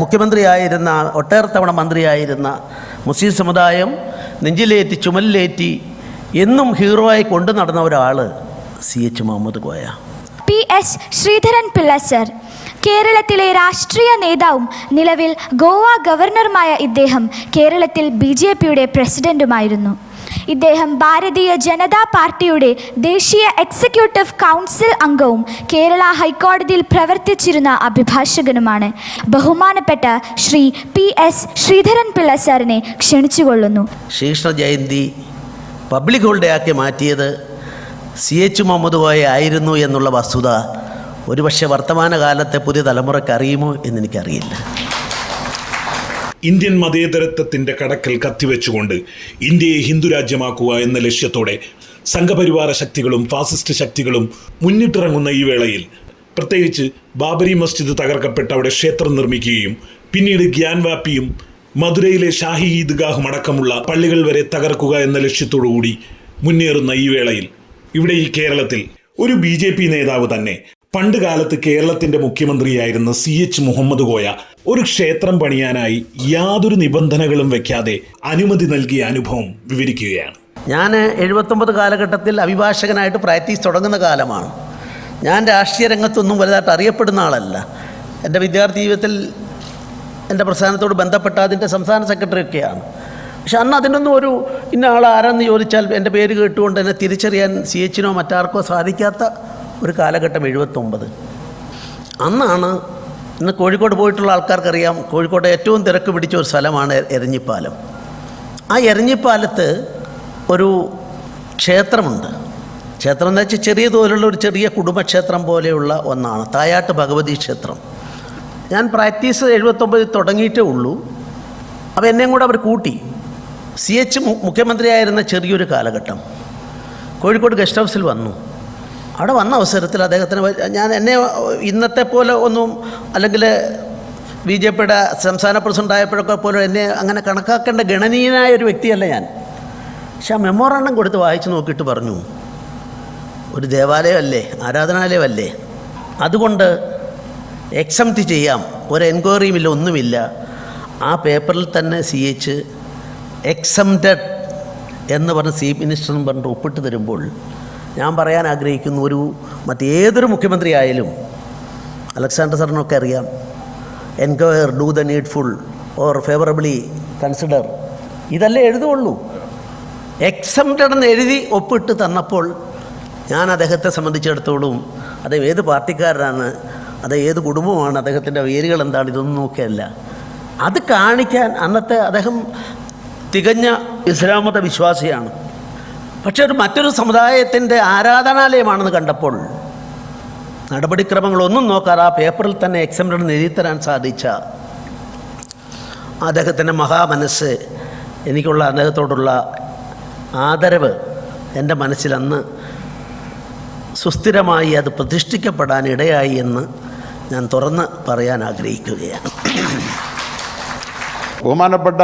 മുഖ്യമന്ത്രിയായിരുന്ന ഒട്ടേറെ തവണ മന്ത്രിയായിരുന്ന മുസ്ലിം സമുദായം നെഞ്ചിലേറ്റി ചുമലിലേറ്റി എന്നും ഹീറോയായി കൊണ്ടു നടന്ന ഒരാൾ C H Muhammad Koya P S Sreedharan Pillai sir. കേരളത്തിലെ രാഷ്ട്രീയ നേതാവും നിലവിൽ ഗോവ ഗവർണറുമായ ഇദ്ദേഹം കേരളത്തിൽ ബി ജെ പിയുടെ പ്രസിഡന്റുമായിരുന്നു. ഇദ്ദേഹം ഭാരതീയ ജനതാ പാർട്ടിയുടെ ദേശീയ എക്സിക്യൂട്ടീവ് കൗൺസിൽ അംഗവും കേരള ഹൈക്കോടതിയിൽ പ്രവർത്തിച്ചിരുന്ന അഭിഭാഷകനുമാണ്. ബഹുമാനപ്പെട്ട ശ്രീ പി എസ് ശ്രീധരൻ പിള്ള സാറിനെ ക്ഷണിച്ചുകൊള്ളുന്നു. ശ്രീകൃഷ്ണ ജയന്തി പബ്ലിക് ഹോളിഡേ ആക്കി മാറ്റിയത് സി എച്ച് മുഹമ്മദ് കോയ ആയിരുന്നു എന്നുള്ള വസ്തുത ഒരുപക്ഷെ വർത്തമാനകാലത്തെ പുതിയ തലമുറയ്ക്ക് അറിയുമോ എന്നെനിക്കറിയില്ല. ഇന്ത്യൻ മതേതരത്വത്തിന്റെ കടക്കൽ കത്തിവെച്ചുകൊണ്ട് ഇന്ത്യയെ ഹിന്ദുരാജ്യമാക്കുക എന്ന ലക്ഷ്യത്തോടെ സംഘപരിവാര ശക്തികളും ഫാസിസ്റ്റ് ശക്തികളും മുന്നിട്ടിറങ്ങുന്ന ഈ വേളയിൽ പ്രത്യേകിച്ച് ബാബരി മസ്ജിദ് തകർക്കപ്പെട്ട് അവിടെ ക്ഷേത്രം നിർമ്മിക്കുകയും പിന്നീട് ഗ്യാൻവാപ്പിയും മധുരയിലെ ഷാഹി ഈദ്ഗാഹും അടക്കമുള്ള പള്ളികൾ വരെ തകർക്കുക എന്ന ലക്ഷ്യത്തോടുകൂടി മുന്നേറുന്ന ഈ വേളയിൽ ഇവിടെ ഈ കേരളത്തിൽ ഒരു ബി നേതാവ് തന്നെ പണ്ട് കാലത്ത് കേരളത്തിന്റെ മുഖ്യമന്ത്രിയായിരുന്ന സി എച്ച് മുഹമ്മദ് കോയ ഒരു ക്ഷേത്രം പണിയാനായി യാതൊരു നിബന്ധനകളും വെക്കാതെ അനുമതി നൽകിയ അനുഭവം വിവരിക്കുകയാണ്. ഞാൻ എഴുപത്തൊമ്പത് കാലഘട്ടത്തിൽ അഭിഭാഷകനായിട്ട് പ്രാക്ടീസ് തുടങ്ങുന്ന കാലമാണ്. ഞാൻ രാഷ്ട്രീയ രംഗത്തൊന്നും വലുതായിട്ട് അറിയപ്പെടുന്ന ആളല്ല. എന്റെ വിദ്യാർത്ഥി ജീവിതത്തിൽ എന്റെ പ്രസ്ഥാനത്തോട് ബന്ധപ്പെട്ട അതിന്റെ സംസ്ഥാന സെക്രട്ടറി ഒക്കെയാണ്. പക്ഷെ അന്ന് അതിനൊന്നും ഒരു ഇന്ന ആൾ ചോദിച്ചാൽ എന്റെ പേര് കേട്ടുകൊണ്ട് എന്നെ തിരിച്ചറിയാൻ സി എച്ചിനോ മറ്റാർക്കോ സാധിക്കാത്ത ഒരു കാലഘട്ടം എഴുപത്തൊമ്പത്. അന്നാണ് ഇന്ന് കോഴിക്കോട് പോയിട്ടുള്ള ആൾക്കാർക്കറിയാം കോഴിക്കോട് ഏറ്റവും തിരക്ക് പിടിച്ച ഒരു സ്ഥലമാണ് എരഞ്ഞിപ്പാലം. ആ എരഞ്ഞിപ്പാലത്ത് ഒരു ക്ഷേത്രമുണ്ട്. ക്ഷേത്രം എന്ന് വെച്ചാൽ ചെറിയ തോലുള്ള ഒരു ചെറിയ കുടുംബക്ഷേത്രം പോലെയുള്ള ഒന്നാണ് തായാട്ട് ഭഗവതി ക്ഷേത്രം. ഞാൻ പ്രാക്ടീസ് എഴുപത്തൊമ്പതിൽ തുടങ്ങിയിട്ടേ ഉള്ളൂ. അപ്പോൾ എന്നെയും കൂടെ അവർ കൂട്ടി. സി എച്ച് മുഖ്യമന്ത്രിയായിരുന്ന ചെറിയൊരു കാലഘട്ടം. കോഴിക്കോട് ഗസ്റ്റ് ഹൗസിൽ വന്നു. അവിടെ വന്ന അവസരത്തിൽ അദ്ദേഹത്തിന് ഞാൻ എന്നെ ഇന്നത്തെ പോലെ ഒന്നും അല്ലെങ്കിൽ ബി ജെ പിയുടെ സംസ്ഥാന പ്രസിഡന്റ് ആയപ്പോഴൊക്കെ പോലും എന്നെ അങ്ങനെ കണക്കാക്കേണ്ട ഗണനീയനായ ഒരു വ്യക്തിയല്ല ഞാൻ. പക്ഷെ ആ മെമ്മോറാണ്ടം കൊടുത്ത് വായിച്ച് നോക്കിയിട്ട് പറഞ്ഞു ഒരു ദേവാലയമല്ലേ ആരാധനാലയമല്ലേ? അതുകൊണ്ട് എക്സംപ്റ്റ് ചെയ്യാം ഒരു എൻക്വയറിയുമില്ല ഒന്നുമില്ല. ആ പേപ്പറിൽ തന്നെ സി എച്ച് എക്സംപ്റ്റഡ് എന്ന് പറഞ്ഞ് സി മിനിസ്റ്റർ എന്ന് പറഞ്ഞിട്ട് ഒപ്പിട്ട് തരുമ്പോൾ ഞാൻ പറയാൻ ആഗ്രഹിക്കുന്ന ഒരു മറ്റേതൊരു മുഖ്യമന്ത്രി ആയാലും അലക്സാണ്ടർ സാറിനൊക്കെ അറിയാം. Enquire do the needful or favourably consider ഇതല്ലേ എഴുതുള്ളൂ. എക്സംപ്റ്റഡ് എന്ന് എഴുതി ഒപ്പിട്ട് തന്നപ്പോൾ ഞാൻ അദ്ദേഹത്തെ സംബന്ധിച്ചിടത്തോളം അദ്ദേഹം ഏത് പാർട്ടിക്കാരനാണ് അത് ഏത് കുടുംബമാണ് അദ്ദേഹത്തിന്റെ വേരുകൾ എന്താണ് ഇതൊന്നും നോക്കിയല്ല. അത് കാണിക്കാൻ അന്നത്തെ അദ്ദേഹം തികഞ്ഞ ഇസ്ലാമത വിശ്വാസിയാണ്. പക്ഷെ ഒരു മറ്റൊരു സമുദായത്തിന്റെ ആരാധനാലയമാണെന്ന് കണ്ടപ്പോൾ നടപടിക്രമങ്ങളൊന്നും നോക്കാതെ ആ പേപ്പറിൽ തന്നെ എഴുതി തരാൻ സാധിച്ച അദ്ദേഹത്തിന്റെ മഹാമനസ്സ് എനിക്കുള്ള അദ്ദേഹത്തോടുള്ള ആദരവ് എന്റെ മനസ്സിൽ അന്ന് സുസ്ഥിരമായി അത് പ്രതിഷ്ഠിക്കപ്പെടാൻ ഇടയായി എന്ന് ഞാൻ തുറന്ന് പറയാൻ ആഗ്രഹിക്കുകയാണ്. ബഹുമാനപ്പെട്ട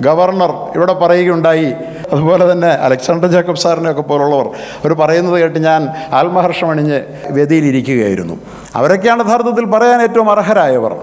ഗവർണർ ഇവിടെ പറയുകയുണ്ടായി അതുപോലെ തന്നെ അലക്സാണ്ടർ ജേക്കബ് സാറിനെയൊക്കെ പോലുള്ളവർ അവർ പറയുന്നത് കേട്ട് ഞാൻ ആത്മഹർഷമണിഞ്ഞ് വേദിയിലിരിക്കുകയായിരുന്നു അവരൊക്കെയാണ് യഥാർത്ഥത്തിൽ പറയാൻ ഏറ്റവും അർഹരായവർ.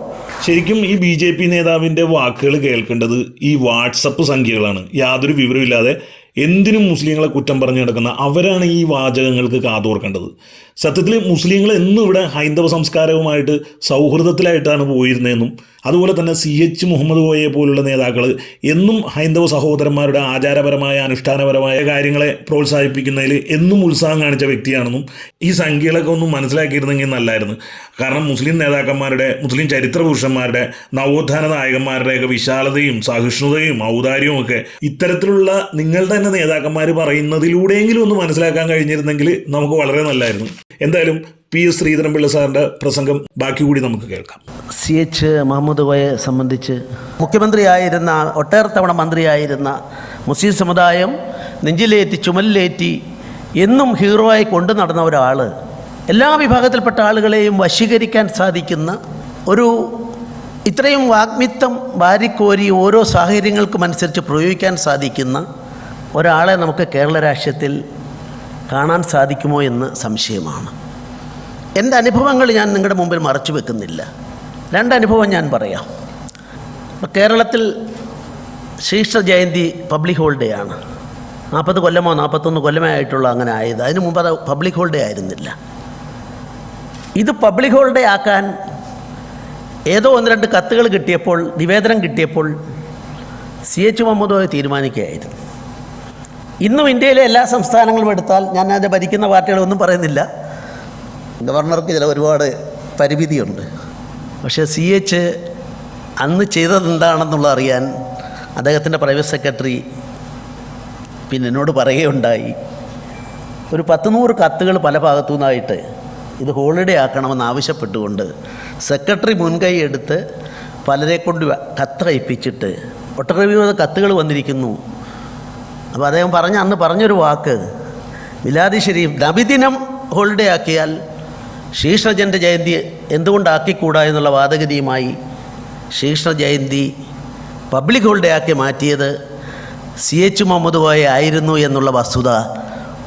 ശരിക്കും ഈ ബി ജെ പി നേതാവിന്റെ വാക്കുകൾ കേൾക്കേണ്ടത് ഈ വാട്സപ്പ് സംഖ്യകളാണ്. യാതൊരു വിവരമില്ലാതെ എന്തിനും മുസ്ലിങ്ങളെ കുറ്റം പറഞ്ഞു നടക്കുന്ന അവരാണ് ഈ വാചകങ്ങൾക്ക് കാതോർക്കേണ്ടത് സത്യത്തിൽ മുസ്ലിങ്ങൾ എന്നും ഇവിടെ ഹൈന്ദവ സംസ്കാരവുമായിട്ട് സൗഹൃദത്തിലായിട്ടാണ് പോയിരുന്നതെന്നും അതുപോലെ തന്നെ സി എച്ച് മുഹമ്മദ് കോയെ പോലുള്ള നേതാക്കൾ എന്നും ഹൈന്ദവ സഹോദരന്മാരുടെ ആചാരപരമായ അനുഷ്ഠാനപരമായ കാര്യങ്ങളെ പ്രോത്സാഹിപ്പിക്കുന്നതിൽ എന്നും ഉത്സാഹം കാണിച്ച വ്യക്തിയാണെന്നും ഈ സംഖ്യകളൊക്കെ ഒന്നും മനസ്സിലാക്കിയിരുന്നെങ്കിൽ നല്ലായിരുന്നു. കാരണം മുസ്ലിം നേതാക്കന്മാരുടെ മുസ്ലിം ചരിത്ര പുരുഷന്മാരുടെ നവോത്ഥാന നായകന്മാരുടെയൊക്കെ വിശാലതയും സഹിഷ്ണുതയും ഔദാര്യവും ഒക്കെ ഇത്തരത്തിലുള്ള നിങ്ങളുടെ തന്നെ നേതാക്കന്മാർ പറയുന്നതിലൂടെയെങ്കിലും ഒന്ന് മനസ്സിലാക്കാൻ കഴിഞ്ഞിരുന്നെങ്കിൽ നമുക്ക് വളരെ നല്ലായിരുന്നു. എന്തായാലും പി എസ് ശ്രീധരൻപിള്ള സാറിന്റെ പ്രസംഗം ബാക്കി കൂടി നമുക്ക് കേൾക്കാം. സി എച്ച് മുഹമ്മദ് കോയെ സംബന്ധിച്ച് മുഖ്യമന്ത്രിയായിരുന്ന ഒട്ടേറെ തവണ മന്ത്രിയായിരുന്ന മുസ്ലിം സമുദായം നെഞ്ചിലേറ്റി ചുമലിലേറ്റി എന്നും ഹീറോയായി കൊണ്ടു നടന്ന ഒരാൾ എല്ലാ വിഭാഗത്തിൽപ്പെട്ട ആളുകളെയും വശീകരിക്കാൻ സാധിക്കുന്ന ഒരു ഇത്രയും വാഗ്മിത്വം വാരിക്കോരി ഓരോ സാഹചര്യങ്ങൾക്കും അനുസരിച്ച് പ്രയോഗിക്കാൻ സാധിക്കുന്ന ഒരാളെ നമുക്ക് കേരള രാഷ്ട്രീയത്തിൽ കാണാൻ സാധിക്കുമോ എന്ന് സംശയമാണ്. എന്റെ അനുഭവങ്ങൾ ഞാൻ നിങ്ങളുടെ മുമ്പിൽ മറച്ചു വെക്കുന്നില്ല. രണ്ട് അനുഭവം ഞാൻ പറയാം. കേരളത്തിൽ ശ്രീകൃഷ്ണ ജയന്തി പബ്ലിക് ഹോളിഡേ ആണ്. നാൽപ്പത് കൊല്ലമോ നാൽപ്പത്തൊന്ന് കൊല്ലമോ ആയിട്ടുള്ള അങ്ങനെ ആയത്. അതിന് മുമ്പ് അത് പബ്ലിക് ഹോളിഡേ ആയിരുന്നില്ല. ഇത് പബ്ലിക് ഹോളിഡേ ആക്കാൻ ഏതോ ഒന്ന് രണ്ട് കത്തുകൾ കിട്ടിയപ്പോൾ നിവേദനം കിട്ടിയപ്പോൾ സി എച്ച് മുഹമ്മദ് തീരുമാനിക്കുകയായിരുന്നു. ഇന്നും ഇന്ത്യയിലെ എല്ലാ സംസ്ഥാനങ്ങളും എടുത്താൽ ഞാൻ അതിന്റെ ഭരിക്കുന്ന പാർട്ടികളൊന്നും പറയുന്നില്ല. ഗവർണർക്ക് ചില ഒരുപാട് പരിമിതിയുണ്ട്. പക്ഷേ സി എച്ച് അന്ന് ചെയ്തത് എന്താണെന്നുള്ള അറിയാൻ അദ്ദേഹത്തിന്റെ പ്രൈവറ്റ് സെക്രട്ടറി പിന്നെ എന്നോട് പറയുകയുണ്ടായി ഒരു പത്ത് നൂറ് കത്തുകൾ പല ഭാഗത്തു നിന്നായിട്ട് ഇത് ഹോളിഡേ ആക്കണമെന്ന് ആവശ്യപ്പെട്ടുകൊണ്ട് സെക്രട്ടറി മുൻകൈ എടുത്ത് പലരെ കൊണ്ട് കത്ത് കയ്പ്പിച്ചിട്ട് ഒട്ടനവധി കത്തുകൾ വന്നിരിക്കുന്നു. അപ്പോൾ അദ്ദേഹം പറഞ്ഞ അന്ന് പറഞ്ഞൊരു വാക്ക് മിലാദി ഷരീഫ് നബിദിനം ഹോളിഡേ ആക്കിയാൽ ശ്രീകൃഷ്ണജന്റെ ജയന്തി എന്തുകൊണ്ടാക്കിക്കൂടാ എന്നുള്ള വാദഗതിയുമായി ശ്രീകൃഷ്ണ ജയന്തി പബ്ലിക് ഹോളിഡേ ആക്കി മാറ്റിയത് സി എച്ച് മുഹമ്മദ് കോയ ആയിരുന്നു എന്നുള്ള വസ്തുത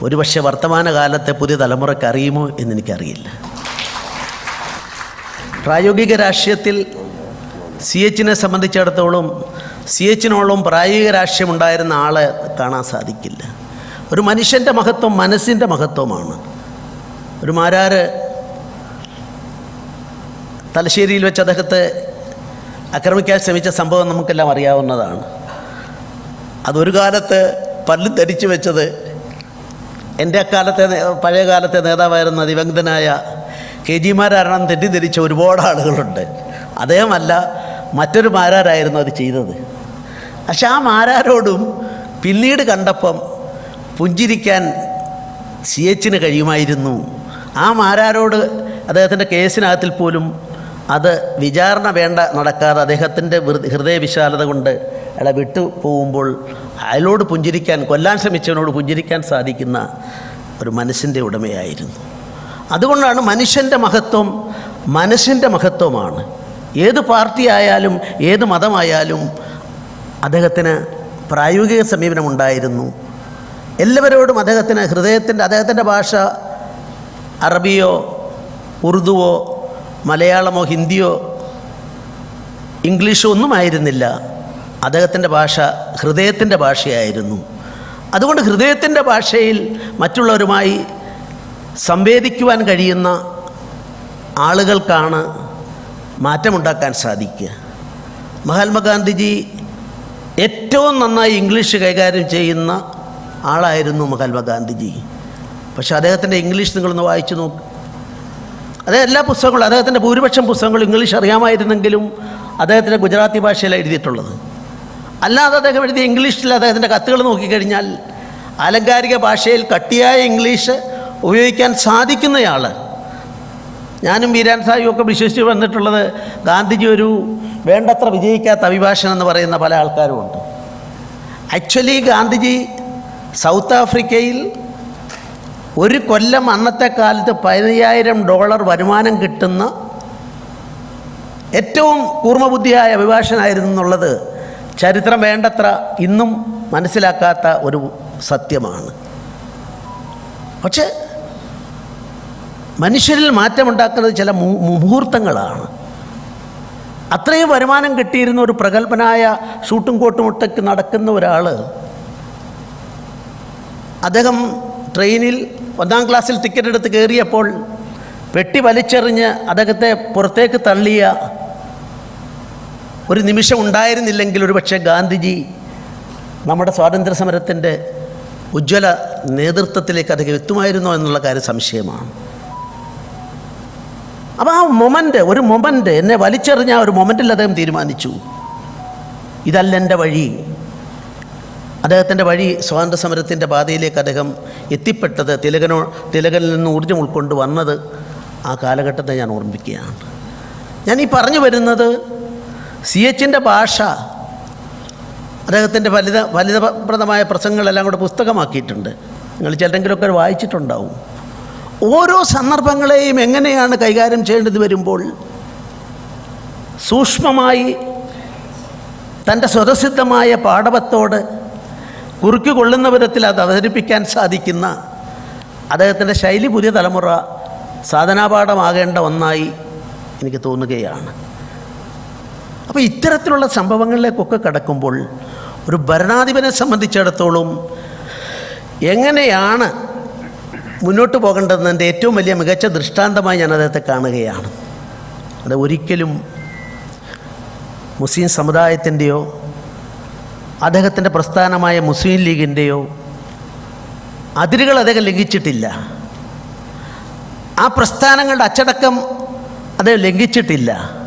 ഒരുപക്ഷെ വർത്തമാനകാലത്തെ പുതിയ തലമുറയ്ക്ക് അറിയുമോ എന്നെനിക്കറിയില്ല പ്രായോഗിക രാഷ്ട്രീയത്തിൽ സി എച്ചിനെ സംബന്ധിച്ചിടത്തോളം സി എച്ചിനോളം പ്രായോഗിക രാഷ്ട്രീയമുണ്ടായിരുന്ന ആളെ കാണാൻ സാധിക്കില്ല. ഒരു മനുഷ്യന്റെ മഹത്വം മനസ്സിന്റെ മഹത്വമാണ്. ഒരു മാരാര് തലശ്ശേരിയിൽ വെച്ച് അദ്ദേഹത്തെ ആക്രമിക്കാൻ ശ്രമിച്ച സംഭവം നമുക്കെല്ലാം അറിയാവുന്നതാണ്. അതൊരു കാലത്ത് പല്ല് ധരിച്ചു വെച്ചത് എന്റെ അക്കാലത്തെ പഴയ കാലത്തെ നേതാവായിരുന്ന ദിവംഗതനായ കെ ജി മാരാരണം തെറ്റിദ്ധരിച്ച ഒരുപാട് ആളുകളുണ്ട്. അദ്ദേഹമല്ല മറ്റൊരു മാരാരായിരുന്നു അത് ചെയ്തത്. പക്ഷെ ആ മാരാരോടും പിന്നീട് കണ്ടപ്പം പുഞ്ചിരിക്കാൻ സി എച്ചിന് കഴിയുമായിരുന്നു. ആ മാരാരോട് അദ്ദേഹത്തിന്റെ കേസിനകത്തിൽ പോലും അത് വിചാരണ വേണ്ട നടക്കാതെ അദ്ദേഹത്തിന്റെ ഹൃദയവിശാലത കൊണ്ട് അയാളെ വിട്ടു പോകുമ്പോൾ അയാളോട് പുഞ്ചിരിക്കാൻ കൊല്ലാൻ ശ്രമിച്ചവനോട് പുഞ്ചിരിക്കാൻ സാധിക്കുന്ന ഒരു മനസ്സിന്റെ ഉടമയായിരുന്നു. അതുകൊണ്ടാണ് മനുഷ്യന്റെ മഹത്വം മനസ്സിന്റെ മഹത്വമാണ്. ഏത് പാർട്ടി ആയാലും ഏത് മതമായാലും അദ്ദേഹത്തിന് പ്രായോഗിക സമീപനമുണ്ടായിരുന്നു. എല്ലാവരോടും അദ്ദേഹത്തിന് ഹൃദയത്തിന്റെ അദ്ദേഹത്തിന്റെ ഭാഷ അറബിയോ ഉറുദുവോ മലയാളമോ ഹിന്ദിയോ ഇംഗ്ലീഷോ ഒന്നും ആയിരുന്നില്ല അദ്ദേഹത്തിന്റെ ഭാഷ ഹൃദയത്തിന്റെ ഭാഷയായിരുന്നു. അതുകൊണ്ട് ഹൃദയത്തിന്റെ ഭാഷയിൽ മറ്റുള്ളവരുമായി സംവേദിക്കുവാൻ കഴിയുന്ന ആളുകൾക്കാണ് മാറ്റമുണ്ടാക്കാൻ സാധിക്കുക. മഹാത്മാഗാന്ധിജി ഏറ്റവും നന്നായി ഇംഗ്ലീഷ് കൈകാര്യം ചെയ്യുന്ന ആളായിരുന്നു മഹാത്മാ ഗാന്ധിജി. പക്ഷെ അദ്ദേഹത്തിന്റെ ഇംഗ്ലീഷ് നിങ്ങളൊന്ന് വായിച്ചു നോക്ക്. അദ്ദേഹം എല്ലാ പുസ്തകങ്ങളും അദ്ദേഹത്തിന്റെ ഭൂരിപക്ഷം പുസ്തകങ്ങൾ ഇംഗ്ലീഷ് അറിയാമായിരുന്നെങ്കിലും അദ്ദേഹത്തിന്റെ ഗുജറാത്തി ഭാഷയിൽ എഴുതിയിട്ടുള്ളത്. അല്ലാതെ അദ്ദേഹം എഴുതിയ ഇംഗ്ലീഷിൽ അദ്ദേഹത്തിന്റെ കത്തുകൾ നോക്കിക്കഴിഞ്ഞാൽ ആലങ്കാരിക ഭാഷയിൽ കട്ടിയായ ഇംഗ്ലീഷ് ഉപയോഗിക്കാൻ സാധിക്കുന്നയാൾ ഞാനും വീരാൻ സാഹിബും ഒക്കെ വിശ്വസിച്ച് വന്നിട്ടുള്ളത് ഗാന്ധിജി ഒരു വേണ്ടത്ര വിജയിക്കാത്ത അഭിഭാഷകൻ എന്ന് പറയുന്ന പല ആൾക്കാരുമുണ്ട് ആക്ച്വലി ഗാന്ധിജി സൗത്ത് ആഫ്രിക്കയിൽ ഒരു കൊല്ലം അന്നത്തെ കാലത്ത് പതിനയ്യായിരം ഡോളർ വരുമാനം കിട്ടുന്ന ഏറ്റവും കൂർമ്മബുദ്ധിയായ അഭിഭാഷകനായിരുന്നു എന്നുള്ളത് ചരിത്രം വേണ്ടത്ര ഇന്നും മനസ്സിലാക്കാത്ത ഒരു സത്യമാണ്. പക്ഷേ മനുഷ്യരിൽ മാറ്റമുണ്ടാക്കുന്നത് ചില മുഹൂർത്തങ്ങളാണ്. അത്രയും വരുമാനം കിട്ടിയിരുന്ന ഒരു പ്രഗത്ഭനായ ഷൂട്ടും കോട്ടും ഇട്ടൊക്കെ നടക്കുന്ന ഒരാൾ അദ്ദേഹം ട്രെയിനിൽ ഒന്നാം ക്ലാസ്സിൽ ടിക്കറ്റ് എടുത്ത് കയറിയപ്പോൾ വെട്ടി വലിച്ചെറിഞ്ഞ് അദ്ദേഹത്തെ പുറത്തേക്ക് തള്ളിയ ഒരു നിമിഷം ഉണ്ടായിരുന്നില്ലെങ്കിൽ ഒരു പക്ഷേ ഗാന്ധിജി നമ്മുടെ സ്വാതന്ത്ര്യ സമരത്തിന്റെ ഉജ്ജ്വല നേതൃത്വത്തിലേക്ക് അദ്ദേഹം എത്തുമായിരുന്നോ എന്നുള്ള കാര്യം സംശയമാണ്. അപ്പോൾ ആ മൊമന്റ് ഒരു മൊമന്റ് എന്നെ വലിച്ചെറിഞ്ഞ ഒരു മൊമെന്റിൽ അദ്ദേഹം തീരുമാനിച്ചു. ഇതല്ല എന്റെ വഴി. അദ്ദേഹത്തിന്റെ വഴി സ്വാതന്ത്ര്യ സമരത്തിന്റെ പാതയിലേക്ക് അദ്ദേഹം എത്തിപ്പെട്ടത് തിലകനോ തിലകനിൽ നിന്ന് ഊർജം ഉൾക്കൊണ്ട് വന്നത് ആ കാലഘട്ടത്തെ ഞാൻ ഓർമ്മിക്കുകയാണ് ഞാൻ ഈ പറഞ്ഞു വരുന്നത് സി എച്ചിന്റെ ഭാഷ അദ്ദേഹത്തിന്റെ ഫലിത ഫലിതപ്രദമായ പ്രസംഗങ്ങളെല്ലാം കൂടെ പുസ്തകമാക്കിയിട്ടുണ്ട്. നിങ്ങൾ ചിലരെങ്കിലുമൊക്കെ വായിച്ചിട്ടുണ്ടാവും. ഓരോ സന്ദർഭങ്ങളെയും എങ്ങനെയാണ് കൈകാര്യം ചെയ്യേണ്ടത് വരുമ്പോൾ സൂക്ഷ്മമായി തന്റെ സ്വതസിദ്ധമായ പാഠവത്തോട് കുറുക്കി കൊള്ളുന്ന വിധത്തിൽ അത് അവതരിപ്പിക്കാൻ സാധിക്കുന്ന അദ്ദേഹത്തിന്റെ ശൈലി പുതിയ തലമുറ സാധനാപാഠമാകേണ്ട ഒന്നായി എനിക്ക് തോന്നുകയാണ്. അപ്പോൾ ഇത്തരത്തിലുള്ള സംഭവങ്ങളിലേക്കൊക്കെ കടക്കുമ്പോൾ ഒരു ഭരണാധിപനെ സംബന്ധിച്ചിടത്തോളം എങ്ങനെയാണ് മുന്നോട്ട് പോകേണ്ടതെന്നതിന്റെ ഏറ്റവും വലിയ മികച്ച ദൃഷ്ടാന്തമായി ഞാൻ അദ്ദേഹത്തെ കാണുകയാണ്. അത് ഒരിക്കലും മുസ്ലിം സമുദായത്തിന്റെയോ അദ്ദേഹത്തിന്റെ പ്രസ്ഥാനമായ മുസ്ലിം ലീഗിന്റെയോ അതിരുകൾ അദ്ദേഹം ലംഘിച്ചിട്ടില്ല. ആ പ്രസ്ഥാനങ്ങളുടെ അച്ചടക്കം അദ്ദേഹം ലംഘിച്ചിട്ടില്ല.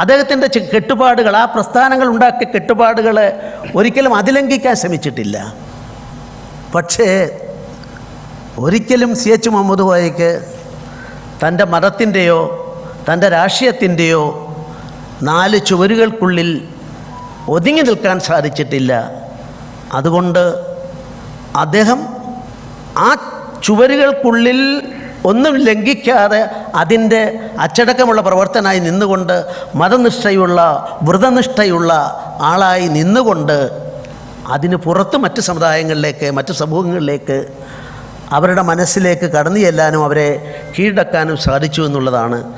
അദ്ദേഹത്തിന്റെ കെട്ടുപാടുകൾ ആ പ്രസ്ഥാനങ്ങൾ ഉണ്ടാക്കിയ കെട്ടുപാടുകൾ ഒരിക്കലും അതിലംഘിക്കാൻ ശ്രമിച്ചിട്ടില്ല. പക്ഷേ ഒരിക്കലും സി എച്ച് മുഹമ്മദ് കോയയ്ക്ക് തന്റെ മതത്തിന്റെയോ തന്റെ രാഷ്ട്രീയത്തിന്റെയോ നാല് ചുവരുകൾക്കുള്ളിൽ ഒതുങ്ങി നിൽക്കാൻ സാധിച്ചിട്ടില്ല. അതുകൊണ്ട് അദ്ദേഹം ആ ചുവരുകൾക്കുള്ളിൽ ഒന്നും ലംഘിക്കാതെ അതിന്റെ അച്ചടക്കമുള്ള പ്രവർത്തനമായി നിന്നുകൊണ്ട് മതനിഷ്ഠയുള്ള വ്രതനിഷ്ഠയുള്ള ആളായി നിന്നുകൊണ്ട് അതിന് പുറത്ത് മറ്റ് സമുദായങ്ങളിലേക്ക് മറ്റ് സമൂഹങ്ങളിലേക്ക് അവരുടെ മനസ്സിലേക്ക് കടന്നു ചെല്ലാനും അവരെ കീഴടക്കാനും സാധിച്ചു എന്നുള്ളതാണ്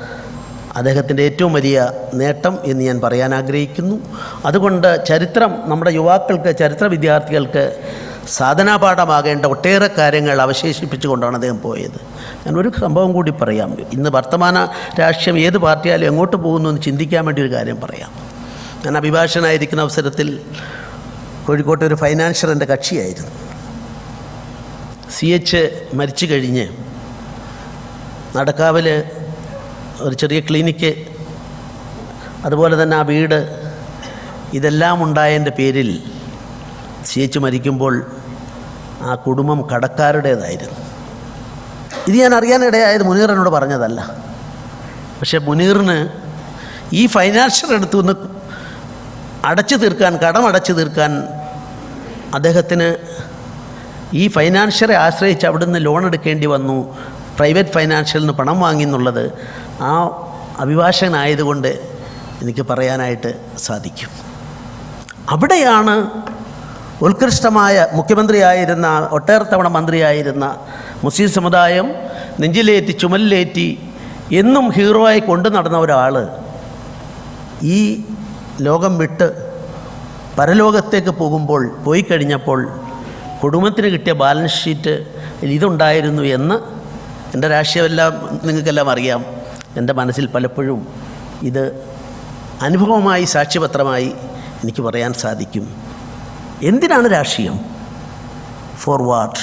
അദ്ദേഹത്തിന്റെ ഏറ്റവും വലിയ നേട്ടം എന്ന് ഞാൻ പറയാൻ ആഗ്രഹിക്കുന്നു. അതുകൊണ്ട് ചരിത്രം നമ്മുടെ യുവാക്കൾക്ക് ചരിത്ര വിദ്യാർത്ഥികൾക്ക് സാധനാപാഠമാകേണ്ട ഒട്ടേറെ കാര്യങ്ങൾ അവശേഷിപ്പിച്ചു കൊണ്ടാണ് അദ്ദേഹം പോയത്. ഞാൻ ഒരു സംഭവം കൂടി പറയാം. ഇന്ന് വർത്തമാന രാഷ്ട്രീയം ഏത് പാർട്ടിയാലും എങ്ങോട്ട് പോകുന്നു എന്ന് ചിന്തിക്കാൻ വേണ്ടി ഒരു കാര്യം പറയാം. ഞാൻ അഭിഭാഷകനായിരിക്കുന്ന അവസരത്തിൽ കോഴിക്കോട്ടെ ഒരു ഫൈനാൻഷ്യർ എന്റെ കക്ഷിയായിരുന്നു. സി എച്ച് മരിച്ചു കഴിഞ്ഞ് നടക്കാവിൽ ഒരു ചെറിയ ക്ലിനിക്ക് അതുപോലെ തന്നെ ആ വീട് ഇതെല്ലാം ഉണ്ടായതിന്റെ പേരിൽ സി എച്ച് മരിക്കുമ്പോൾ ആ കുടുംബം കടക്കാരുടേതായിരുന്നു. ഇത് ഞാൻ അറിയാനിടയായത് മുനീർ എന്നോട് പറഞ്ഞതല്ല. പക്ഷേ മുനീറിന് ഈ ഫൈനാൻഷ്യൽ എടുത്തു നിന്ന് അടച്ചു തീർക്കാൻ കടം അടച്ചു തീർക്കാൻ അദ്ദേഹത്തിന് ഈ ഫൈനാൻഷ്യറെ ആശ്രയിച്ച് അവിടുന്ന് ലോൺ എടുക്കേണ്ടി വന്നു. പ്രൈവറ്റ് ഫൈനാൻഷ്യൽ നിന്ന് പണം വാങ്ങി എന്നുള്ളത് ആ അഭിഭാഷകനായതുകൊണ്ട് എനിക്ക് പറയാനായിട്ട് സാധിക്കും. അവിടെയാണ് ഉത്കൃഷ്ടമായ മുഖ്യമന്ത്രിയായിരുന്ന ഒട്ടേറെ തവണ മന്ത്രിയായിരുന്ന മുസ്ലിം സമുദായം നെഞ്ചിലേറ്റി ചുമലിലേറ്റി എന്നും ഹീറോയായി കൊണ്ടു നടന്ന ഒരാൾ ഈ ലോകം വിട്ട് പരലോകത്തേക്ക് പോകുമ്പോൾ പോയി കഴിഞ്ഞപ്പോൾ കുടുംബത്തിന് കിട്ടിയ ബാലൻസ് ഷീറ്റ് ഇതുണ്ടായിരുന്നു എന്ന് എന്റെ രാഷ്ട്രീയമെല്ലാം നിങ്ങൾക്കെല്ലാം അറിയാം. എന്റെ മനസ്സിൽ പലപ്പോഴും ഇത് അനുഭവമായി സാക്ഷ്യപത്രമായി എനിക്ക് പറയാൻ സാധിക്കും. എന്തിനാണ് രാഷ്ട്രീയം? ഫോർ വാട്ട്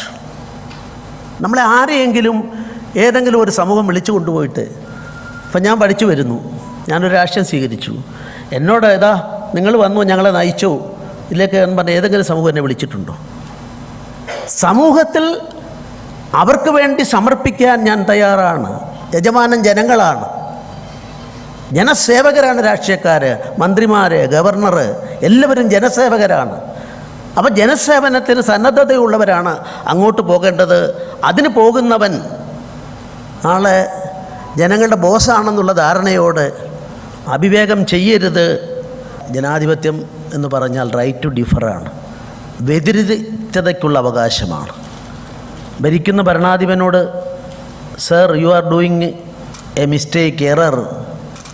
നമ്മളെ ആരെയെങ്കിലും ഏതെങ്കിലും ഒരു സമൂഹം വിളിച്ചു കൊണ്ടുപോയിട്ട് ഇപ്പം ഞാൻ പഠിച്ചു വരുന്നു. ഞാനൊരു രാഷ്ട്രീയം സ്വീകരിച്ചു. എന്നോട് ഏതാ നിങ്ങൾ വന്നു ഞങ്ങളെ നയിച്ചോ. ഇതിലേക്ക് എന്ന് പറഞ്ഞ ഏതെങ്കിലും സമൂഹം എന്നെ വിളിച്ചിട്ടുണ്ടോ? സമൂഹത്തിൽ അവർക്ക് വേണ്ടി സമർപ്പിക്കാൻ ഞാൻ തയ്യാറാണ്. യജമാനൻ ജനങ്ങളാണ്. ജനസേവകരാണ് രാഷ്ട്രീയക്കാർ മന്ത്രിമാർ ഗവർണർ എല്ലാവരും ജനസേവകരാണ്. അപ്പോൾ ജനസേവനത്തിന് സന്നദ്ധതയുള്ളവരാണ് അങ്ങോട്ട് പോകേണ്ടത്. അതിന് പോകുന്നവൻ നാളെ ജനങ്ങളുടെ ബോസാണെന്നുള്ള ധാരണയോട് അവിവേകം ചെയ്യരുത്. ജനാധിപത്യം എന്ന് പറഞ്ഞാൽ റൈറ്റ് ടു ഡിഫറാണ് വ്യതിരിക്തതയ്ക്കുള്ള അവകാശമാണ് ഭരിക്കുന്ന ഭരണാധിപനോട് sir you are doing a mistake error.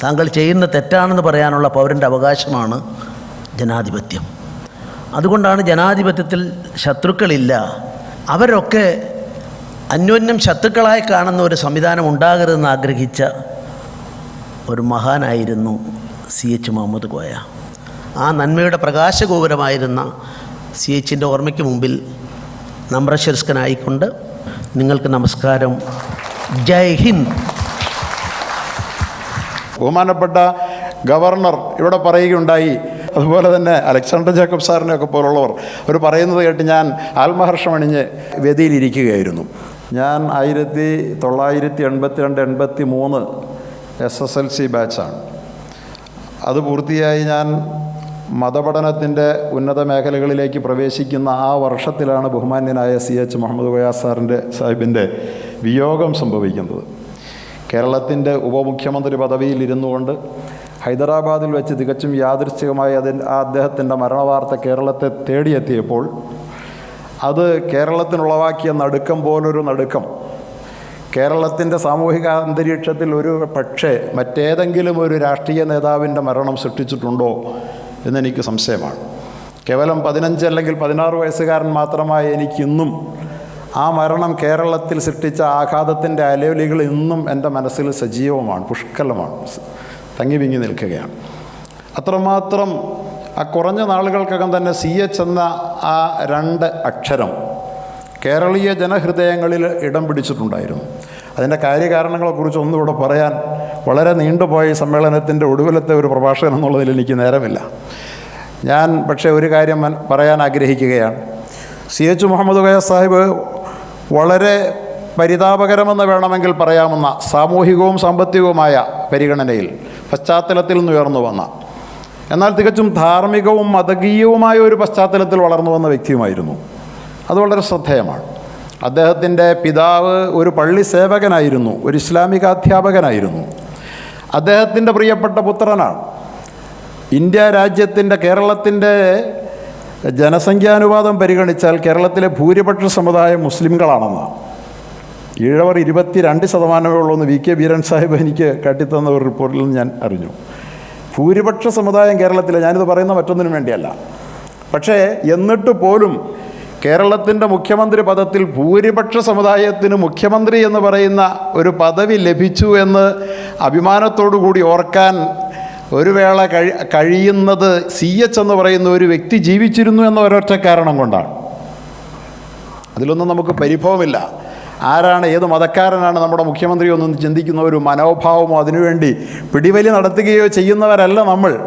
താങ്കൾ ചെയ്യുന്ന തെറ്റാണെന്ന് പറയാനുള്ള പൗരന്റെ അവകാശമാണ് ജനാധിപത്യം. അതുകൊണ്ടാണ് ജനാധിപത്യത്തിൽ ശത്രുക്കളില്ല. അവരൊക്കെ അന്യോന്യം ശത്രുക്കളായി കാണുന്ന ഒരു സംവിധാനം ഉണ്ടാകരുതെന്ന് ആഗ്രഹിച്ച ഒരു മഹാനായിരുന്നു സി എച്ച് മുഹമ്മദ് കോയ ആ നന്മയുടെ പ്രകാശഗോപുരമായിരുന്ന സി എച്ചിന്റെ ഓർമ്മയ്ക്ക് മുമ്പിൽ നമ്രശിരസ്കനായിക്കൊണ്ട് നിങ്ങൾക്ക് നമസ്കാരം. ജയ് ഹിന്ദ്. ബഹുമാനപ്പെട്ട ഗവർണർ ഇവിടെ പറയുകയുണ്ടായി. അതുപോലെ തന്നെ അലക്സാണ്ടർ ജേക്കബ് സാറിനെയൊക്കെ പോലുള്ളവർ അവർ പറയുന്നത് കേട്ട് ഞാൻ ആത്മഹർഷമണിഞ്ഞ് വ്യതിയിലിരിക്കുകയായിരുന്നു ഞാൻ ആയിരത്തി തൊള്ളായിരത്തി എൺപത്തി രണ്ട് എൺപത്തി മൂന്ന് എസ് എസ് എൽ സി ബാച്ചാണ് അത് പൂർത്തിയായി ഞാൻ മതപഠനത്തിന്റെ ഉന്നത മേഖലകളിലേക്ക് പ്രവേശിക്കുന്ന ആ വർഷത്തിലാണ് ബഹുമാന്യനായ സി എച്ച് മുഹമ്മദ് ഗയാസ് സാറിന്റെ സാഹിബിന്റെ വിയോഗം സംഭവിക്കുന്നത്. കേരളത്തിന്റെ ഉപമുഖ്യമന്ത്രി പദവിയിൽ ഇരുന്നു കൊണ്ട് ഹൈദരാബാദിൽ വെച്ച് തികച്ചും യാദൃശ്ചികമായി അതിന് ആ അദ്ദേഹത്തിന്റെ മരണവാർത്ത കേരളത്തെ തേടിയെത്തിയപ്പോൾ അത് കേരളത്തിനുളവാക്കിയ നടുക്കം പോലൊരു നടുക്കം. കേരളത്തിന്റെ സാമൂഹിക അന്തരീക്ഷത്തിൽ ഒരു പക്ഷേ മറ്റേതെങ്കിലും ഒരു രാഷ്ട്രീയ നേതാവിന്റെ മരണം സൃഷ്ടിച്ചിട്ടുണ്ടോ എന്നെനിക്ക് സംശയമാണ്. കേവലം പതിനഞ്ച് അല്ലെങ്കിൽ പതിനാറ് വയസ്സുകാരൻ മാത്രമായി എനിക്കിന്നും ആ മരണം കേരളത്തിൽ സൃഷ്ടിച്ച ആഘാതത്തിന്റെ അലവലികൾ ഇന്നും എന്റെ മനസ്സിൽ സജീവമാണ് പുഷ്കലമാണ് തങ്ങി വിങ്ങി നിൽക്കുകയാണ്. അത്രമാത്രം ആ കുറഞ്ഞ നാളുകൾക്കകം തന്നെ സി എച്ച് എന്ന ആ രണ്ട് അക്ഷരം കേരളീയ ജനഹൃദയങ്ങളിൽ ഇടം പിടിച്ചിട്ടുണ്ടായിരുന്നു. അതിന്റെ കാര്യകാരണങ്ങളെക്കുറിച്ച് ഒന്നുകൂടെ പറയാൻ വളരെ നീണ്ടുപോയ സമ്മേളനത്തിന്റെ ഒടുവിലത്തെ ഒരു പ്രഭാഷകൻ എന്നുള്ളതിൽ എനിക്ക് നേരമില്ല. ഞാൻ പക്ഷേ ഒരു കാര്യം പറയാൻ ആഗ്രഹിക്കുകയാണ്. സി എച്ച് മുഹമ്മദ് ഖയ സാഹിബ് വളരെ പരിതാപകരമെന്ന് വേണമെങ്കിൽ പറയാമെന്ന സാമൂഹികവും സാമ്പത്തികവുമായ പരിഗണനയിൽ പശ്ചാത്തലത്തിൽ നിന്ന് ഉയർന്നു വന്ന എന്നാൽ തികച്ചും ധാർമ്മികവും മതകീയവുമായ ഒരു പശ്ചാത്തലത്തിൽ വളർന്നു വന്ന വ്യക്തിയുമായിരുന്നു. അത് വളരെ ശ്രദ്ധേയമാണ്. അദ്ദേഹത്തിന്റെ പിതാവ് ഒരു പള്ളി സേവകനായിരുന്നു ഒരു ഇസ്ലാമിക അധ്യാപകനായിരുന്നു അദ്ദേഹത്തിന്റെ പ്രിയപ്പെട്ട പുത്രനാണ്. ഇന്ത്യ രാജ്യത്തിന്റെ കേരളത്തിന്റെ ജനസംഖ്യാനുപാതം പരിഗണിച്ചാൽ കേരളത്തിലെ ഭൂരിപക്ഷ സമുദായം മുസ്ലിംകളാണെന്നാണ്. ഈഴവർ ഇരുപത്തിരണ്ട് ശതമാനമേ ഉള്ളൂ എന്ന് വി കെ വീരൻ സാഹിബ് എനിക്ക് കാട്ടിത്തന്ന ഒരു റിപ്പോർട്ടിൽ ഞാൻ അറിഞ്ഞു. ഭൂരിപക്ഷ സമുദായം കേരളത്തിലെ ഞാനിത് പറയുന്ന മറ്റൊന്നിനും വേണ്ടിയല്ല. പക്ഷേ എന്നിട്ട് പോലും കേരളത്തിന്റെ മുഖ്യമന്ത്രി പദത്തിൽ ഭൂരിപക്ഷ സമുദായത്തിന് മുഖ്യമന്ത്രി എന്ന് പറയുന്ന ഒരു പദവി ലഭിച്ചു എന്ന് അഭിമാനത്തോടു കൂടി ഓർക്കാൻ ഒരു വേള കഴി കഴിയുന്നത് സി എച്ച് എന്ന് പറയുന്ന ഒരു വ്യക്തി ജീവിച്ചിരുന്നു എന്ന ഒരൊറ്റ കാരണം കൊണ്ടാണ്. അതിലൊന്നും നമുക്ക് പരിഭവമില്ല. ആരാണ് ഏത് മതക്കാരനാണ് നമ്മുടെ മുഖ്യമന്ത്രി ഒന്നും ചിന്തിക്കുന്ന ഒരു മനോഭാവമോ അതിനുവേണ്ടി പിടിവലി നടത്തുകയോ ചെയ്യുന്നവരല്ല നമ്മൾ.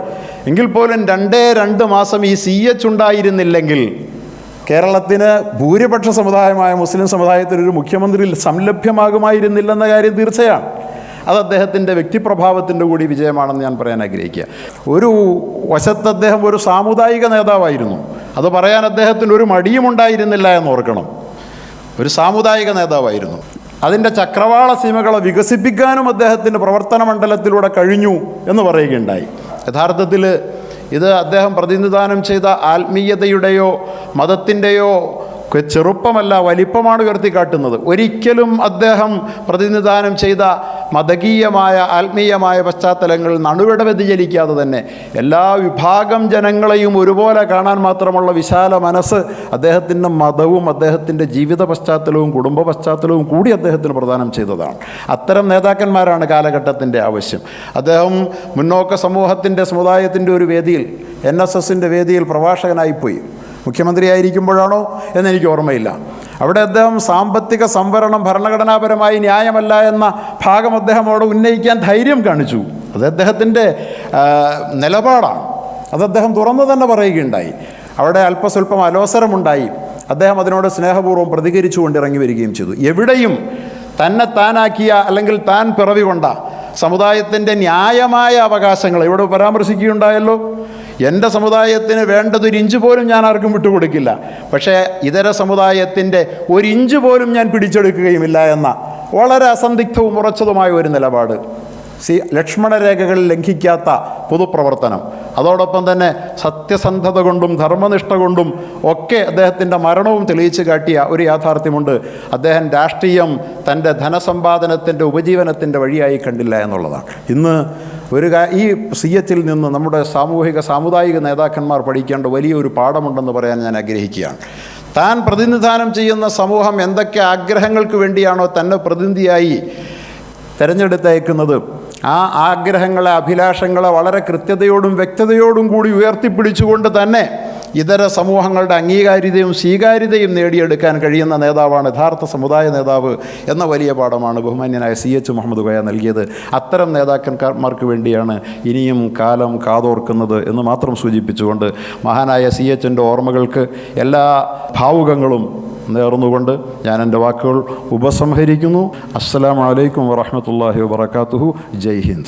എങ്കിൽ പോലും രണ്ടേ രണ്ട് മാസം ഈ സി എച്ച് ഉണ്ടായിരുന്നില്ലെങ്കിൽ കേരളത്തിന് ഭൂരിപക്ഷ സമുദായമായ മുസ്ലിം സമുദായത്തിന് ഒരു മുഖ്യമന്ത്രി സംലഭ്യമാകുമായിരുന്നില്ലെന്ന കാര്യം തീർച്ചയാണ്. അത് അദ്ദേഹത്തിന്റെ വ്യക്തിപ്രഭാവത്തിന്റെ കൂടി വിജയമാണെന്ന് ഞാൻ പറയാൻ ആഗ്രഹിക്കുക. ഒരു വശത്ത് അദ്ദേഹം ഒരു സാമുദായിക നേതാവായിരുന്നു. അത് പറയാൻ അദ്ദേഹത്തിന് ഒരു മടിയും ഉണ്ടായിരുന്നില്ല എന്ന് ഓർക്കണം. ഒരു സാമുദായിക നേതാവായിരുന്നു. അതിന്റെ ചക്രവാള സീമകളെ വികസിപ്പിക്കാനും അദ്ദേഹത്തിന്റെ പ്രവർത്തന മണ്ഡലത്തിലൂടെ കഴിഞ്ഞു എന്ന് പറയുകയുണ്ടായി. യഥാർത്ഥത്തിൽ ഇത് അദ്ദേഹം പ്രതിനിധാനം ചെയ്ത ആത്മീയതയുടെയോ മതത്തിന്റെയോ ചെറുപ്പമല്ല വലിപ്പമാണ് ഉയർത്തിക്കാട്ടുന്നത്. ഒരിക്കലും അദ്ദേഹം പ്രതിനിധാനം ചെയ്ത മതകീയമായ ആത്മീയമായ പശ്ചാത്തലങ്ങൾ നടുവിട വ്യതിചലിക്കാതെ തന്നെ എല്ലാ വിഭാഗം ജനങ്ങളെയും ഒരുപോലെ കാണാൻ മാത്രമുള്ള വിശാല മനസ്സ് അദ്ദേഹത്തിന്റെ മതവും അദ്ദേഹത്തിന്റെ ജീവിത പശ്ചാത്തലവും കുടുംബ പശ്ചാത്തലവും കൂടി അദ്ദേഹത്തിന് പ്രദാനം ചെയ്തതാണ്. അത്തരം നേതാക്കന്മാരാണ് കാലഘട്ടത്തിന്റെ ആവശ്യം. അദ്ദേഹം മുന്നോക്ക സമൂഹത്തിന്റെ സമുദായത്തിന്റെ ഒരു വേദിയിൽ എൻ എസ് എസിന്റെ വേദിയിൽ പ്രഭാഷകനായിപ്പോയി മുഖ്യമന്ത്രിയായിരിക്കുമ്പോഴാണോ എന്നെനിക്ക് ഓർമ്മയില്ല. അവിടെ അദ്ദേഹം സാമ്പത്തിക സംവരണം ഭരണഘടനാപരമായി ന്യായമല്ല എന്ന ഭാഗം അദ്ദേഹം അവിടെ ഉന്നയിക്കാൻ ധൈര്യം കാണിച്ചു. അത് അദ്ദേഹത്തിന്റെ നിലപാടാണ്. അത് അദ്ദേഹം തുറന്നു തന്നെ പറയുകയുണ്ടായി. അവിടെ അല്പസ്വല്പം അലോസരമുണ്ടായി. അദ്ദേഹം അതിനോട് സ്നേഹപൂർവം പ്രതികരിച്ചുകൊണ്ട് ഇറങ്ങി വരികയും ചെയ്തു. എവിടെയും തന്നെ താനാക്കിയ അല്ലെങ്കിൽ താൻ പിറവി കൊണ്ട സമുദായത്തിന്റെ ന്യായമായ അവകാശങ്ങൾ ഇവിടെ പരാമർശിക്കുകയുണ്ടായല്ലോ. എന്റെ സമുദായത്തിന് വേണ്ടതൊരു ഇഞ്ച് പോലും ഞാൻ ആർക്കും വിട്ടുകൊടുക്കില്ല. പക്ഷേ ഇതര സമുദായത്തിന്റെ ഒരു ഇഞ്ച് പോലും ഞാൻ പിടിച്ചെടുക്കുകയുമില്ല എന്ന വളരെ അസന്ധിഗ്ധവും ഉറച്ചതുമായ ഒരു നിലപാട്. സി ലക്ഷ്മണരേഖകൾ ലംഘിക്കാത്ത പൊതുപ്രവർത്തനം. അതോടൊപ്പം തന്നെ സത്യസന്ധത കൊണ്ടും ധർമ്മനിഷ്ഠ കൊണ്ടും ഒക്കെ അദ്ദേഹത്തിന്റെ മരണവും തെളിയിച്ചു കാട്ടിയ ഒരു യാഥാർത്ഥ്യമുണ്ട്. അദ്ദേഹം രാഷ്ട്രീയം തന്റെ ധനസമ്പാദനത്തിന്റെ ഉപജീവനത്തിന്റെ വഴിയായി കണ്ടില്ല എന്നുള്ളതാണ്. ഇന്ന് ഒരു ഈ സി നിന്ന് നമ്മുടെ സാമൂഹിക സാമുദായിക നേതാക്കന്മാർ പഠിക്കേണ്ട വലിയൊരു പാഠമുണ്ടെന്ന് പറയാൻ ഞാൻ ആഗ്രഹിക്കുകയാണ്. താൻ പ്രതിനിധാനം ചെയ്യുന്ന സമൂഹം എന്തൊക്കെ ആഗ്രഹങ്ങൾക്ക് വേണ്ടിയാണോ തന്നെ പ്രതിനിധിയായി തിരഞ്ഞെടുത്തയക്കുന്നത്? ആ ആഗ്രഹങ്ങളെ അഭിലാഷങ്ങളെ വളരെ കൃത്യതയോടും വ്യക്തതയോടും കൂടി ഉയർത്തിപ്പിടിച്ചുകൊണ്ട് തന്നെ ഇതര സമൂഹങ്ങളുടെ അംഗീകാര്യതയും സ്വീകാര്യതയും നേടിയെടുക്കാൻ കഴിയുന്ന നേതാവാണ് യഥാർത്ഥ സമുദായ നേതാവ് എന്ന വലിയ പാഠമാണ് ബഹുമാന്യനായ സി എച്ച് മുഹമ്മദ് കോയ നൽകിയത്. അത്തരം നേതാക്കന്മാർക്ക് വേണ്ടിയാണ് ഇനിയും കാലം കാതോർക്കുന്നത് എന്ന് മാത്രം സൂചിപ്പിച്ചുകൊണ്ട് മഹാനായ സി എച്ചിന്റെ ഓർമ്മകൾക്ക് എല്ലാ ഭാവുകങ്ങളും നേർന്നുകൊണ്ട് ഞാൻ എന്റെ വാക്കുകൾ ഉപസംഹരിക്കുന്നു. അസ്സലാമു വലൈക്കും വറഹമത്തല്ലാഹി വബർക്കാത്തുഹു ജയ് ഹിന്ദ്.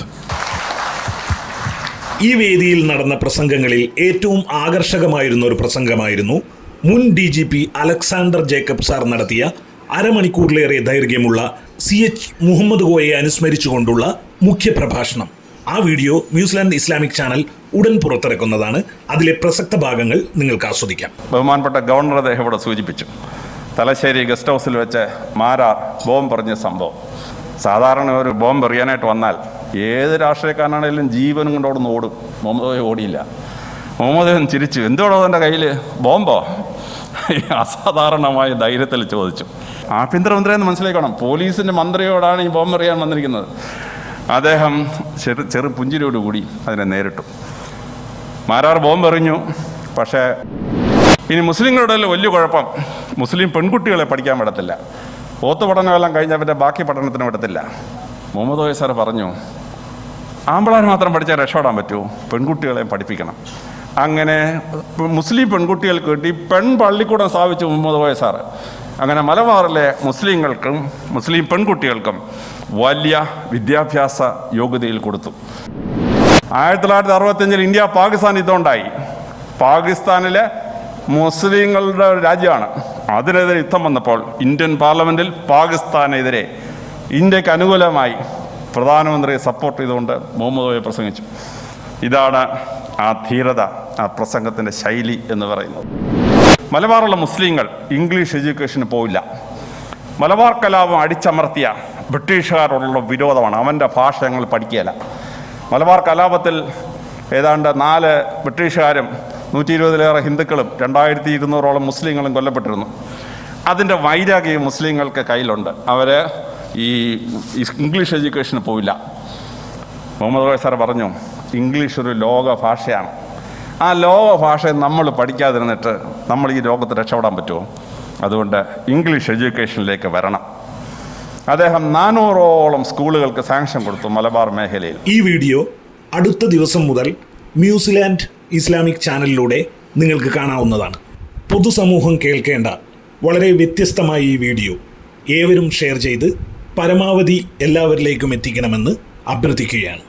ഈ വേദിയിൽ നടന്ന പ്രസംഗങ്ങളിൽ ഏറ്റവും ആകർഷകമായിരുന്ന ഒരു പ്രസംഗമായിരുന്നു മുൻ D G P Alexander Jacob sir നടത്തിയ അരമണിക്കൂറിലേറെ ദൈർഘ്യമുള്ള സി എച്ച് മുഹമ്മദ് ഗോയെ അനുസ്മരിച്ചുകൊണ്ടുള്ള മുഖ്യപ്രഭാഷണം ആ വീഡിയോ ന്യൂസിലാൻഡ് ഇസ്ലാമിക് ചാനൽ ഉടൻ പുറത്തിറക്കുന്നതാണ്. അതിലെ പ്രസക്ത ഭാഗങ്ങൾ നിങ്ങൾക്ക് ആസ്വദിക്കാം. ബഹുമാനപ്പെട്ട ഗവർണർ അദ്ദേഹം ഇവിടെ സൂചിപ്പിച്ചു. തലശ്ശേരി ഗസ്റ്റ് ഹൗസിൽ വെച്ച് മാരാർ ബോംബ് പറഞ്ഞ സംഭവം. സാധാരണ ഒരു ബോംബ് എറിയാനായിട്ട് വന്നാൽ ഏത് രാഷ്ട്രീയക്കാരനാണെങ്കിലും ജീവനും കൊണ്ട് ഓടുന്ന് ഓടും. മുഹമ്മദ് ഓടിയില്ല. മുഹമ്മദ് ചിരിച്ചു. എന്തുകൊണ്ടോ എന്റെ കയ്യിൽ ബോംബോ? അസാധാരണമായ ധൈര്യത്തിൽ ചോദിച്ചു. ആഭ്യന്തരമന്ത്രി എന്ന് മനസ്സിലാക്കണം. പോലീസിന്റെ മന്ത്രിയോടാണ് ഈ ബോംബ് എറിയാൻ വന്നിരിക്കുന്നത്. അദ്ദേഹം ചെറു ചെറു പുഞ്ചിരിയോടുകൂടി അതിനെ നേരിട്ടു. മാരാർ ബോംബ് എറിഞ്ഞു. പക്ഷേ ഇനി മുസ്ലിങ്ങളുടെ വലിയ കുഴപ്പം. മുസ്ലിം പെൺകുട്ടികളെ പഠിക്കാൻ വിടത്തില്ല. ഓത്ത് പഠനമെല്ലാം കഴിഞ്ഞാൽ പിന്നെ ബാക്കി പഠനത്തിന് വിടത്തില്ല. മുഹമ്മദ് ഓയ സാർ പറഞ്ഞു ആമ്പിളാർ മാത്രം പഠിച്ചാൽ രക്ഷപ്പെടാൻ പറ്റുമോ പെൺകുട്ടികളെ പഠിപ്പിക്കണം. അങ്ങനെ മുസ്ലിം പെൺകുട്ടികൾക്ക് വേണ്ടി പെൺ പള്ളിക്കൂടം സ്ഥാപിച്ചു മുഹമ്മദ് ഓയ സാർ അങ്ങനെ മലബാറിലെ മുസ്ലിങ്ങൾക്കും മുസ്ലിം പെൺകുട്ടികൾക്കും വലിയ വിദ്യാഭ്യാസ യോഗ്യതയിൽ കൊടുത്തു. ആയിരത്തി തൊള്ളായിരത്തി അറുപത്തഞ്ചിൽ ഇന്ത്യ പാകിസ്ഥാൻ യുദ്ധമുണ്ടായി പാകിസ്ഥാനിലെ മുസ്ലിങ്ങളുടെ രാജ്യമാണ്. അതിനെതിരെ യുദ്ധം വന്നപ്പോൾ ഇന്ത്യൻ പാർലമെന്റിൽ പാകിസ്ഥാനെതിരെ ഇന്ത്യയ്ക്ക് അനുകൂലമായി പ്രധാനമന്ത്രിയെ സപ്പോർട്ട് ചെയ്തുകൊണ്ട് മുഹമ്മദ് കോയ പ്രസംഗിച്ചു. ഇതാണ് ആ ധീരത ആ പ്രസംഗത്തിന്റെ ശൈലി എന്ന് പറയുന്നത്. മലബാറുള്ള മുസ്ലിങ്ങൾ ഇംഗ്ലീഷ് എഡ്യൂക്കേഷന് പോയില്ല മലബാർ കലാപം അടിച്ചമർത്തിയ ബ്രിട്ടീഷുകാരോടുള്ള വിരോധമാണ്. അവന്റെ ഭാഷ ഞങ്ങൾ പഠിക്കുകയില്ല. മലബാർ കലാപത്തിൽ ഏതാണ്ട് നാല് ബ്രിട്ടീഷുകാരും നൂറ്റി ഇരുപതിലേറെ ഹിന്ദുക്കളും രണ്ടായിരത്തി ഇരുന്നൂറോളം മുസ്ലിങ്ങളും കൊല്ലപ്പെട്ടിരുന്നു. അതിന്റെ വൈരാഗ്യം മുസ്ലിങ്ങൾക്ക് കയ്യിലുണ്ട്. അവർ ഈ ഇംഗ്ലീഷ് എഡ്യൂക്കേഷന് പോയില്ല മുഹമ്മദ് റോയ് സാർ പറഞ്ഞു ഇംഗ്ലീഷ് ഒരു ലോക ഭാഷയാണ്. ആ ലോക ഭാഷയെ നമ്മൾ പഠിക്കാതിരുന്നിട്ട് നമ്മൾ ഈ ലോകത്ത് രക്ഷപ്പെടാൻ പറ്റുമോ? അതുകൊണ്ട് ഇംഗ്ലീഷ് എഡ്യൂക്കേഷനിലേക്ക് വരണം. അദ്ദേഹം നാനൂറോളം സ്കൂളുകൾക്ക് സാങ്ഷൻ കൊടുത്തു മലബാർ മേഖലയിൽ. ഈ വീഡിയോ അടുത്ത ദിവസം മുതൽ ന്യൂസിലാൻഡ് ഇസ്ലാമിക് ചാനലിലൂടെ നിങ്ങൾക്ക് കാണാവുന്നതാണ്. പൊതുസമൂഹം കേൾക്കേണ്ട വളരെ വ്യത്യസ്തമായ ഈ വീഡിയോ ഏവരും ഷെയർ ചെയ്ത് പരമാവധി എല്ലാവരിലേക്കും എത്തിക്കണമെന്ന് അഭ്യർത്ഥിക്കുകയാണ്.